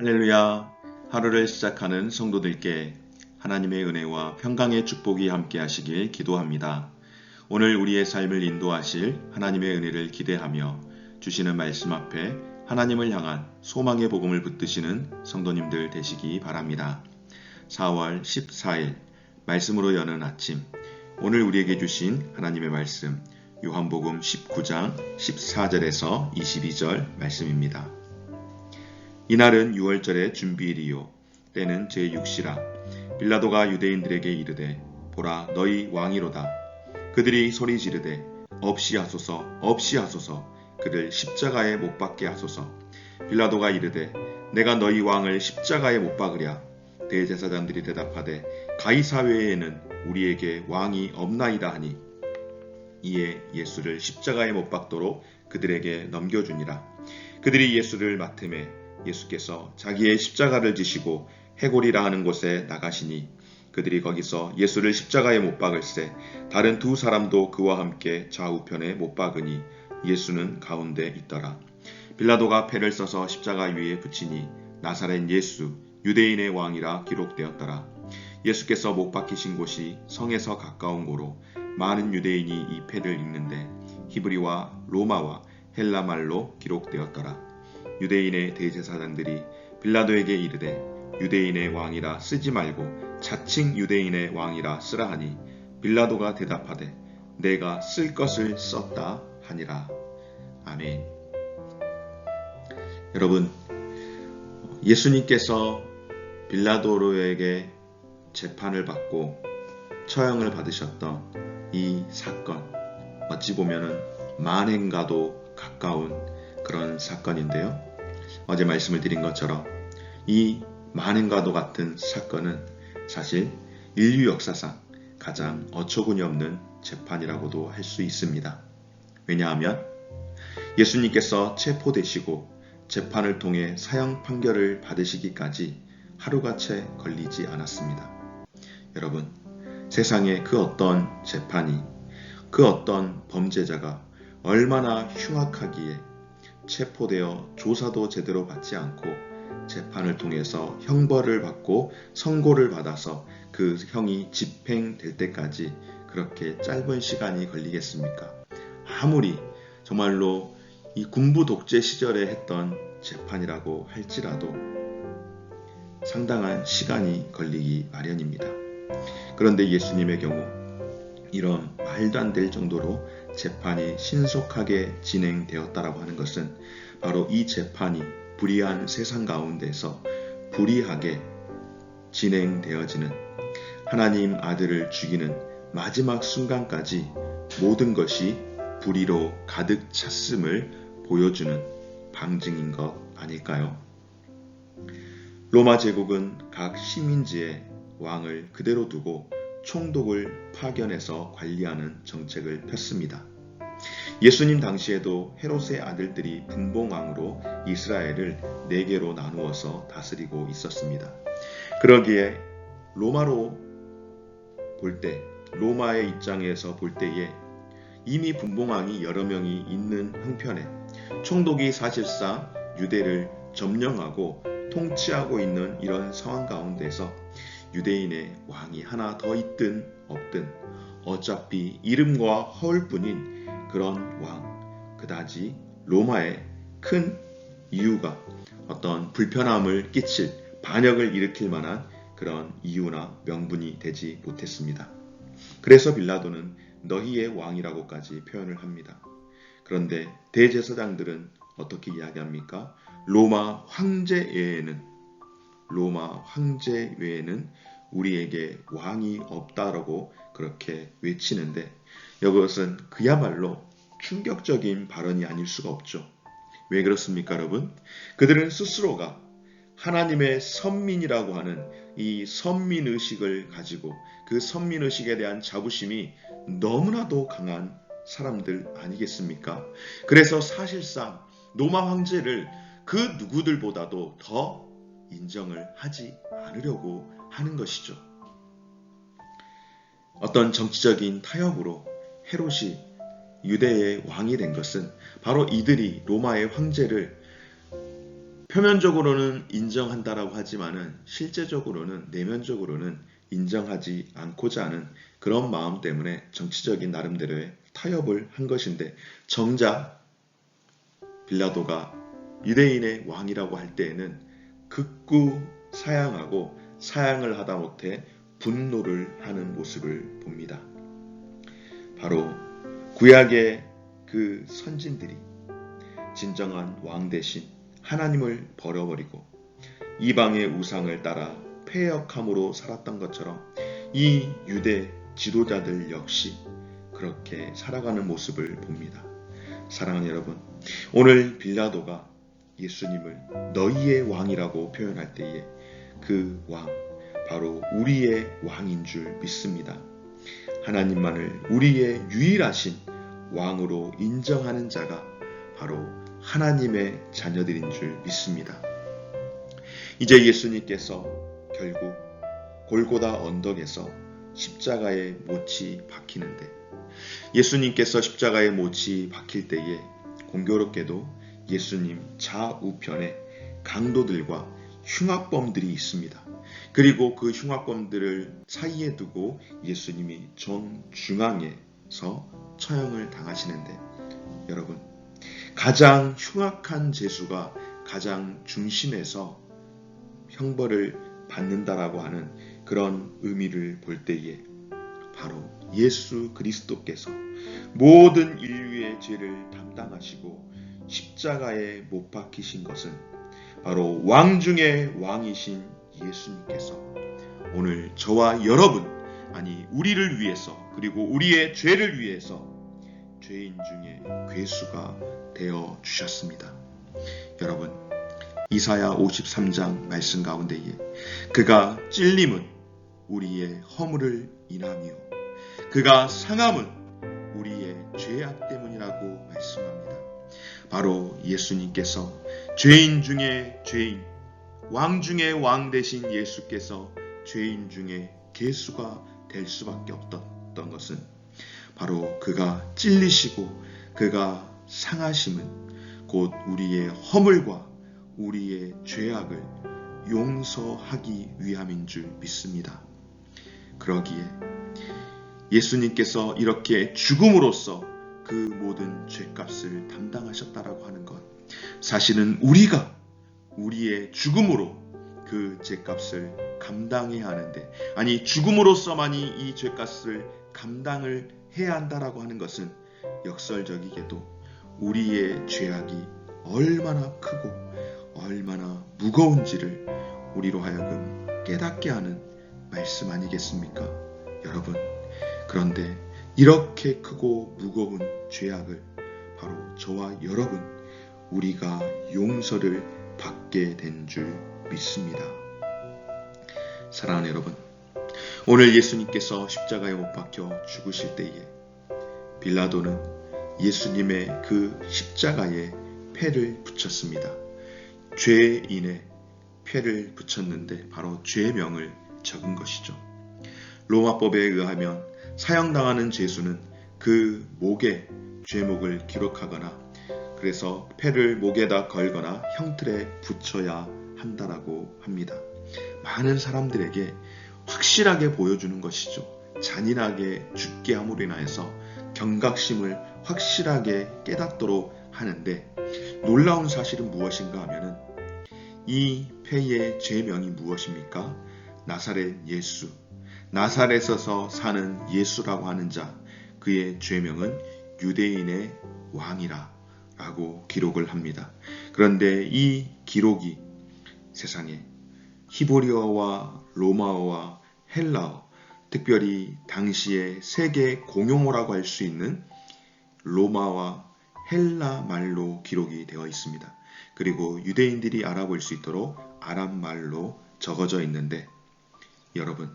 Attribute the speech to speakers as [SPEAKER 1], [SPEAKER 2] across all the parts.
[SPEAKER 1] 할렐루야. 하루를 시작하는 성도들께 하나님의 은혜와 평강의 축복이 함께 하시길 기도합니다. 오늘 우리의 삶을 인도하실 하나님의 은혜를 기대하며 주시는 말씀 앞에 하나님을 향한 소망의 복음을 붙드시는 성도님들 되시기 바랍니다. 4월 14일 말씀으로 여는 아침 오늘 우리에게 주신 하나님의 말씀 요한복음 19장 14절에서 22절 말씀입니다. 이날은 6월절의 준비일이요. 때는 제6시라. 빌라도가 유대인들에게 이르되 보라 너희 왕이로다. 그들이 소리 지르되 없이 하소서 없이 하소서. 그를 십자가에 못 박게 하소서. 빌라도가 이르되 내가 너희 왕을 십자가에 못 박으랴. 대제사장들이 대답하되 가이사 외에는 우리에게 왕이 없나이다 하니 이에 예수를 십자가에 못 박도록 그들에게 넘겨주니라. 그들이 예수를 맡음에 예수께서 자기의 십자가를 지시고 해골이라 하는 곳에 나가시니 그들이 거기서 예수를 십자가에 못 박을세 다른 두 사람도 그와 함께 좌우편에 못 박으니 예수는 가운데 있더라. 빌라도가 패를 써서 십자가 위에 붙이니 나사렛 예수 유대인의 왕이라 기록되었더라. 예수께서 못 박히신 곳이 성에서 가까운 고로 많은 유대인이 이 패를 읽는데 히브리와 로마와 헬라 말로 기록되었더라. 유대인의 대제사장들이 빌라도에게 이르되 유대인의 왕이라 쓰지 말고 자칭 유대인의 왕이라 쓰라 하니 빌라도가 대답하되 내가 쓸 것을 썼다 하니라. 아멘. 여러분, 예수님께서 빌라도로에게 재판을 받고 처형을 받으셨던 이 사건, 어찌 보면은 만행과도 가까운 그런 사건인데요. 어제 말씀을 드린 것처럼 이 만행과도 같은 사건은 사실 인류 역사상 가장 어처구니 없는 재판이라고도 할 수 있습니다. 왜냐하면 예수님께서 체포되시고 재판을 통해 사형 판결을 받으시기까지 하루가 채 걸리지 않았습니다. 여러분, 세상의 그 어떤 재판이 그 어떤 범죄자가 얼마나 흉악하기에 체포되어 조사도 제대로 받지 않고 재판을 통해서 형벌을 받고 선고를 받아서 그 형이 집행될 때까지 그렇게 짧은 시간이 걸리겠습니까? 아무리 정말로 이 군부 독재 시절에 했던 재판이라고 할지라도 상당한 시간이 걸리기 마련입니다. 그런데 예수님의 경우 이런 말도 안 될 정도로 재판이 신속하게 진행되었다라고 하는 것은 바로 이 재판이 불의한 세상 가운데서 불의하게 진행되어지는 하나님 아들을 죽이는 마지막 순간까지 모든 것이 불의로 가득 찼음을 보여주는 방증인 것 아닐까요? 로마 제국은 각 식민지의 왕을 그대로 두고 총독을 파견해서 관리하는 정책을 폈습니다. 예수님 당시에도 헤롯의 아들들이 분봉왕으로 이스라엘을 네 개로 나누어서 다스리고 있었습니다. 그러기에 로마로 볼 때, 로마의 입장에서 볼 때에 이미 분봉왕이 여러 명이 있는 형편에 총독이 사실상 유대를 점령하고 통치하고 있는 이런 상황 가운데서 유대인의 왕이 하나 더 있든 없든 어차피 이름과 허울뿐인 그런 왕, 그다지 로마에 큰 이유가 어떤 불편함을 끼칠 반역을 일으킬 만한 그런 이유나 명분이 되지 못했습니다. 그래서 빌라도는 너희의 왕이라고까지 표현을 합니다. 그런데 대제사장들은 어떻게 이야기합니까? 로마 황제 외에는 로마 황제 외에는 우리에게 왕이 없다라고 그렇게 외치는데 이것은 그야말로 충격적인 발언이 아닐 수가 없죠. 왜 그렇습니까, 여러분? 그들은 스스로가 하나님의 선민이라고 하는 이 선민 의식을 가지고 그 선민 의식에 대한 자부심이 너무나도 강한 사람들 아니겠습니까? 그래서 사실상 로마 황제를 그 누구들보다도 더 인정을 하지 않으려고 하는 것이죠. 어떤 정치적인 타협으로 헤롯이 유대의 왕이 된 것은 바로 이들이 로마의 황제를 표면적으로는 인정한다라고 하지만은 실제적으로는 내면적으로는 인정하지 않고자 하는 그런 마음 때문에 정치적인 나름대로의 타협을 한 것인데 정작 빌라도가 유대인의 왕이라고 할 때에는 극구 사양하고 사양을 하다 못해 분노를 하는 모습을 봅니다. 바로 구약의 그 선진들이 진정한 왕 대신 하나님을 버려버리고 이방의 우상을 따라 폐역함으로 살았던 것처럼 이 유대 지도자들 역시 그렇게 살아가는 모습을 봅니다. 사랑하는 여러분, 오늘 빌라도가 예수님을 너희의 왕이라고 표현할 때에 그 왕, 바로 우리의 왕인 줄 믿습니다. 하나님만을 우리의 유일하신 왕으로 인정하는 자가 바로 하나님의 자녀들인 줄 믿습니다. 이제 예수님께서 결국 골고다 언덕에서 십자가의 못이 박히는데 예수님께서 십자가의 못이 박힐 때에 공교롭게도 예수님 좌우편에 강도들과 흉악범들이 있습니다. 그리고 그 흉악범들을 사이에 두고 예수님이 정중앙에서 처형을 당하시는데 여러분 가장 흉악한 죄수가 가장 중심에서 형벌을 받는다라고 하는 그런 의미를 볼 때에 바로 예수 그리스도께서 모든 인류의 죄를 담당하시고 십자가에 못 박히신 것은 바로 왕 중의 왕이신 예수님께서 오늘 저와 여러분 아니 우리를 위해서 그리고 우리의 죄를 위해서 죄인 중에 괴수가 되어 주셨습니다. 여러분 이사야 53장 말씀 가운데에 그가 찔림은 우리의 허물을 인하며 그가 상함은 우리의 죄악 때문이라고 말씀합니다. 바로 예수님께서 죄인 중에 죄인, 왕 중에 왕 되신 예수께서 죄인 중에 개수가 될 수밖에 없었던 것은 바로 그가 찔리시고 그가 상하심은 곧 우리의 허물과 우리의 죄악을 용서하기 위함인 줄 믿습니다. 그러기에 예수님께서 이렇게 죽음으로써 그 모든 죄값을 담당하셨다라고 하는 것. 사실은 우리가 우리의 죽음으로 그 죄값을 감당해야 하는데, 아니, 죽음으로써만이 이 죄값을 감당을 해야 한다라고 하는 것은 역설적이게도 우리의 죄악이 얼마나 크고 얼마나 무거운지를 우리로 하여금 깨닫게 하는 말씀 아니겠습니까? 여러분, 그런데 이렇게 크고 무거운 죄악을 바로 저와 여러분, 우리가 용서를 받게 된 줄 믿습니다. 사랑하는 여러분, 오늘 예수님께서 십자가에 못 박혀 죽으실 때에 빌라도는 예수님의 그 십자가에 패를 붙였습니다. 죄인의 패를 붙였는데 바로 죄명을 적은 것이죠. 로마법에 의하면 사형당하는 죄수는 그 목에 죄목을 기록하거나 그래서 패를 목에다 걸거나 형틀에 붙여야 한다라고 합니다. 많은 사람들에게 확실하게 보여주는 것이죠. 잔인하게 죽게 함으로 인하여서 경각심을 확실하게 깨닫도록 하는데 놀라운 사실은 무엇인가 하면은 이 패의 죄명이 무엇입니까? 나사렛 예수. 나사렛에서 사는 예수라고 하는 자. 그의 죄명은 유대인의 왕이라 라고 기록을 합니다. 그런데 이 기록이 세상에 히브리어와 로마어와 헬라어, 특별히 당시의 세계 공용어라고 할 수 있는 로마와 헬라 말로 기록이 되어 있습니다. 그리고 유대인들이 알아볼 수 있도록 아람 말로 적어져 있는데 여러분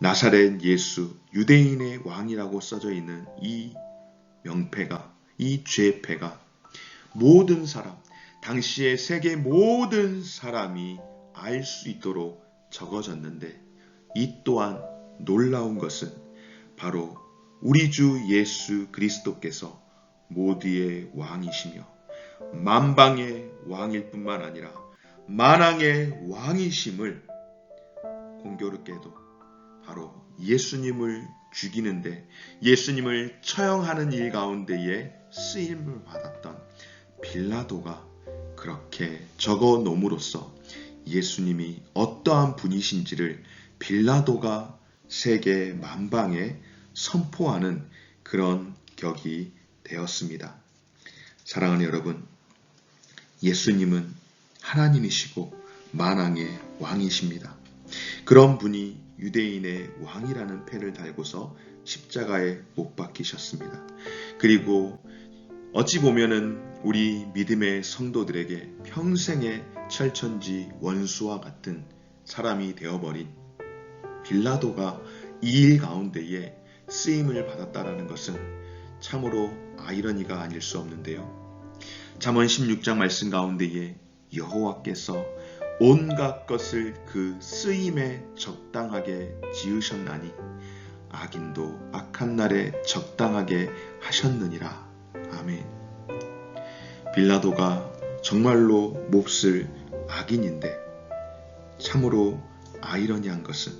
[SPEAKER 1] 나사렛 예수 유대인의 왕이라고 써져 있는 이 명패가 이 죄패가 모든 사람 당시의 세계 모든 사람이 알 수 있도록 적어졌는데 이 또한 놀라운 것은 바로 우리 주 예수 그리스도께서 모두의 왕이시며 만방의 왕일 뿐만 아니라 만왕의 왕이심을 공교롭게도 바로 예수님을 죽이는데 예수님을 처형하는 일 가운데에 쓰임을 받았던 빌라도가 그렇게 적어 놓음으로써 예수님이 어떠한 분이신지를 빌라도가 세계 만방에 선포하는 그런 격이 되었습니다. 사랑하는 여러분, 예수님은 하나님이시고 만왕의 왕이십니다. 그런 분이 유대인의 왕이라는 패를 달고서 십자가에 못 박히셨습니다. 그리고 어찌 보면은 우리 믿음의 성도들에게 평생의 철천지 원수와 같은 사람이 되어버린 빌라도가 이 일 가운데에 쓰임을 받았다라는 것은 참으로 아이러니가 아닐 수 없는데요. 잠언 16장 말씀 가운데에 여호와께서 온갖 것을 그 쓰임에 적당하게 지으셨나니 악인도 악한 날에 적당하게 하셨느니라. 아멘. 빌라도가 정말로 몹쓸 악인인데 참으로 아이러니한 것은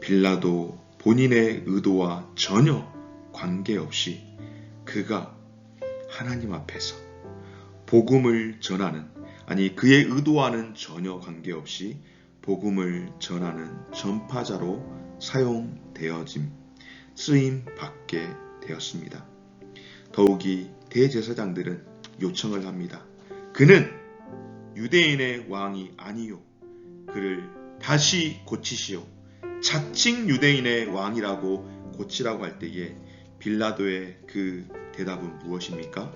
[SPEAKER 1] 빌라도 본인의 의도와 전혀 관계없이 그가 하나님 앞에서 복음을 전하는 아니 그의 의도와는 전혀 관계없이 복음을 전하는 전파자로 사용되어짐 쓰임 받게 되었습니다. 더욱이 대제사장들은 요청을 합니다. 그는 유대인의 왕이 아니요. 그를 다시 고치시오. 자칭 유대인의 왕이라고 고치라고 할 때에 빌라도의 그 대답은 무엇입니까?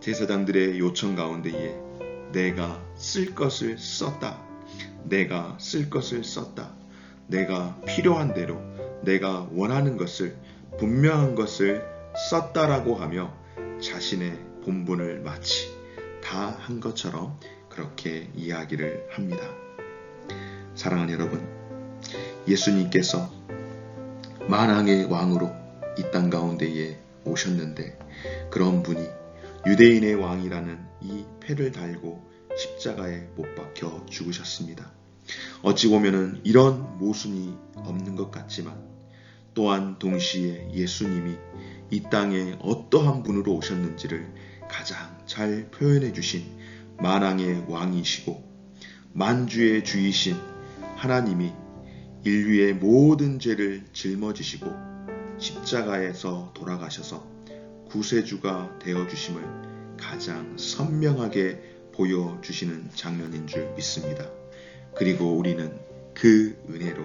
[SPEAKER 1] 제사장들의 요청 가운데에 내가 쓸 것을 썼다. 내가 쓸 것을 썼다. 내가 필요한 대로 내가 원하는 것을 분명한 것을 썼다라고 하며 자신의 본분을 마치 다 한 것처럼 그렇게 이야기를 합니다. 사랑하는 여러분, 예수님께서 만왕의 왕으로 이 땅 가운데에 오셨는데 그런 분이 유대인의 왕이라는 이 패를 달고 십자가에 못 박혀 죽으셨습니다. 어찌 보면은 이런 모순이 없는 것 같지만 또한 동시에 예수님이 이 땅에 어떠한 분으로 오셨는지를 가장 잘 표현해 주신 만왕의 왕이시고 만주의 주이신 하나님이 인류의 모든 죄를 짊어지시고 십자가에서 돌아가셔서 구세주가 되어 주심을 가장 선명하게 보여주시는 장면인 줄 믿습니다. 그리고 우리는 그 은혜로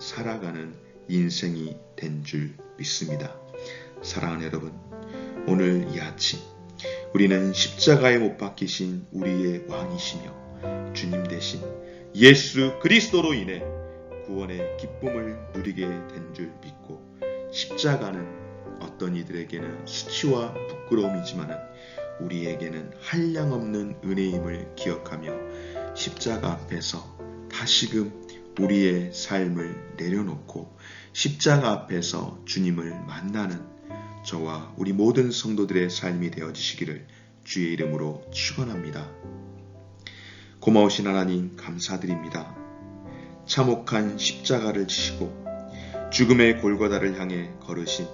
[SPEAKER 1] 살아가는 인생이 된 줄 믿습니다. 사랑하는 여러분, 오늘 이 아침 우리는 십자가에 못 박히신 우리의 왕이시며 주님 대신 예수 그리스도로 인해 구원의 기쁨을 누리게 된 줄 믿고 십자가는 어떤 이들에게는 수치와 부끄러움이지만 우리에게는 한량없는 은혜임을 기억하며 십자가 앞에서 다시금 우리의 삶을 내려놓고 십자가 앞에서 주님을 만나는 저와 우리 모든 성도들의 삶이 되어지시기를 주의 이름으로 축원합니다. 고마우신 하나님 감사드립니다. 참혹한 십자가를 지시고 죽음의 골고다를 향해 걸으신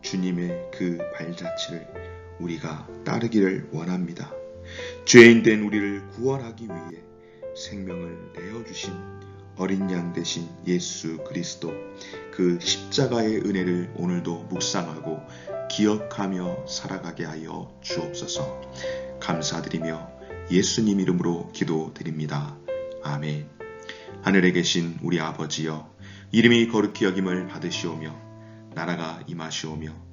[SPEAKER 1] 주님의 그 발자취를 우리가 따르기를 원합니다. 죄인 된 우리를 구원하기 위해 생명을 내어 주신 어린 양 대신 예수 그리스도 그 십자가의 은혜를 오늘도 묵상하고 기억하며 살아가게 하여 주옵소서 감사드리며 예수님 이름으로 기도드립니다. 아멘. 하늘에 계신 우리 아버지여 이름이 거룩히 여김을 받으시오며 나라가 임하시오며